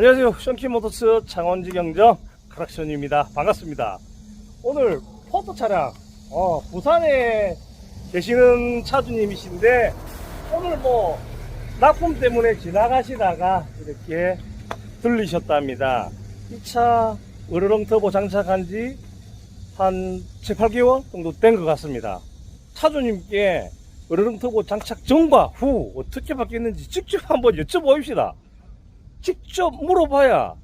안녕하세요. 션키모터스 창원지 경정 크락션입니다. 반갑습니다. 오늘 포토 차량, 어, 부산에 계시는 차주님이신데, 오늘 뭐, 납품 때문에 지나가시다가 이렇게 들리셨답니다. 이 차 으르렁 터보 장착한 지 한 7, 8개월 정도 된 것 같습니다. 차주님께 으르렁 터보 장착 전과 후 어떻게 바뀌었는지 직접 한번 여쭤보십시다. 직접 물어봐야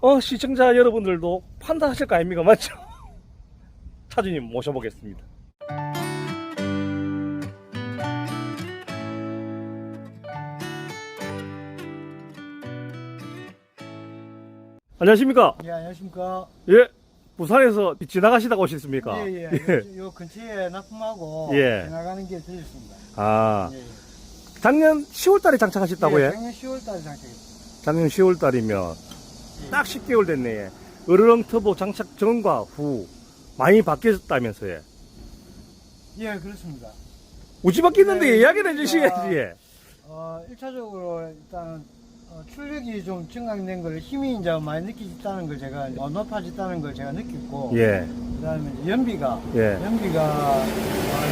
어, 시청자 여러분들도 판단하실 거 아닙니까? 맞죠? 차주님 모셔보겠습니다. 안녕하십니까? 예, 안녕하십니까. 예, 부산에서 지나가시다가 오셨습니까? 예, 예. 요, 요 근처에 납품하고 예. 지나가는 길 들렸습니다. 아, 예, 예. 작년 10월 달에 장착하셨다고요? 예, 작년 10월 달에 장착했습니다. 작년 10월 달이면 예. 딱 10개월 됐네. 으르렁 터보 장착 전과 후 많이 바뀌었다면서요. 예, 그렇습니다. 우지 바뀌었는데 네, 이야기를 해주셔야지. 어, 1차적으로 일단 어, 출력이 좀 증강된 걸 힘이 이제 많이 느껴졌다는 걸 제가 어, 높아졌다는 걸 제가 느꼈고 예, 그다음에 이제 연비가 예, 연비가 어,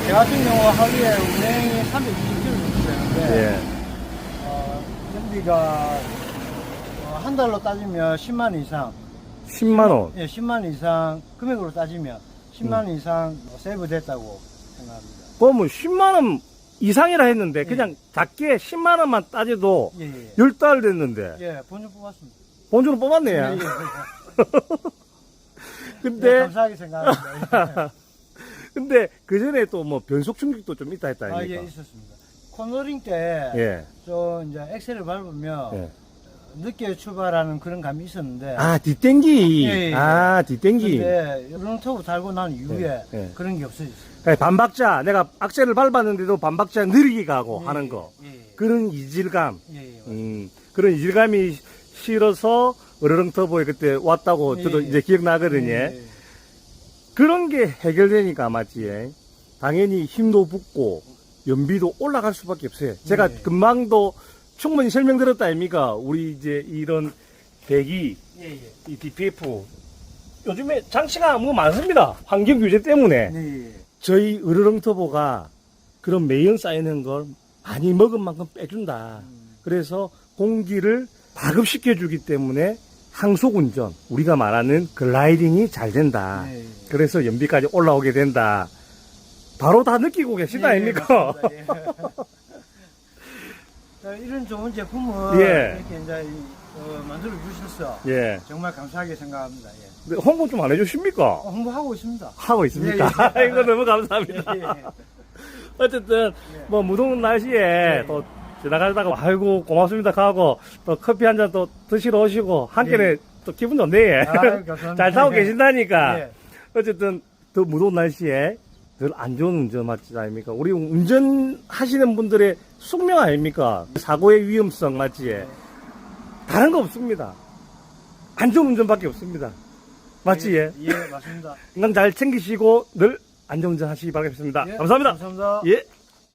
제 같은 경우 하루에 운행이 320km 정도 되는데 예. 어, 연비가 달로 따지면 10만 이상 10만 원. 예, 10만 이상 금액으로 따지면 10만 이상 뭐 세이브 됐다고 생각합니다. 그러면 10만 원 이상이라 했는데 그냥 작게 10만 원만 따져도 예, 예. 10달 됐는데 예, 본전 뽑았습니다. 본주로 뽑았네. 예, 예, 예. 예, 근데, 감사하게 생각합니다. 근데 그 전에 또 뭐 변속 충격도 좀 있다 했다 예. 아, 예, 아닙니까? 있었습니다. 코너링 때, 예, 저 이제 엑셀을 밟으면 예. 늦게 출발하는 그런 감이 있었는데, 아, 뒷땡기. 예, 예. 아, 뒷땡기. 근데 롱터브 달고 난 이후에 예, 예. 그런 게 없어졌어요. 예, 반박자. 내가 악셀을 밟았는데도 반박자 느리게 가고 예, 하는 거. 예, 예. 그런 이질감. 예, 예. 음, 그런 이질감이 싫어서 으르렁 터보에 그때 왔다고 예, 저도 예. 이제 기억나거든요. 예, 예. 그런 게 해결되니까 맞지. 예. 당연히 힘도 붙고 연비도 올라갈 수밖에 없어요. 제가 예. 금방도 충분히 설명드렸다 아닙니까? 우리 이제 이런 배기, 예, 예. 이 DPF 요즘에 장치가 뭐 많습니다. 환경 규제 때문에 예, 예. 저희 으르렁 터보가 그런 매연 쌓이는 걸 많이 먹은 만큼 빼준다. 음. 그래서 공기를 파급시켜 주기 때문에 항속 운전, 우리가 말하는 글라이딩이 잘 된다. 예, 예. 그래서 연비까지 올라오게 된다. 바로 다 느끼고 계시다 예, 아닙니까? 맞습니다. 예. 자, 이런 좋은 제품을 예. 이렇게 이제 이, 어, 만들어 주셔서 예. 정말 감사하게 생각합니다. 예. 근데 홍보 좀 안 해주십니까? 어, 홍보하고 있습니다. 하고 있습니까? 예, 예. 이거 너무 감사합니다. 예, 예. 어쨌든 예. 뭐 무더운 날씨에 예. 또 지나가다가 아이고 고맙습니다 하고 또 커피 한 잔 또 드시러 오시고 또 기분 좋네. 예. 아유, 감사합니다. 잘 타고 계신다니까. 예. 어쨌든 더 무더운 날씨에 늘 안 좋은 운전 맞지 아닙니까? 우리 운전하시는 분들의 숙명 아닙니까? 사고의 위험성 맞지? 예. 다른 거 없습니다. 안전 운전밖에 없습니다. 맞지? 예. 예, 맞습니다. 건강 잘 챙기시고 늘 안전운전 하시기 바라겠습니다. 예, 감사합니다. 감사합니다. 예.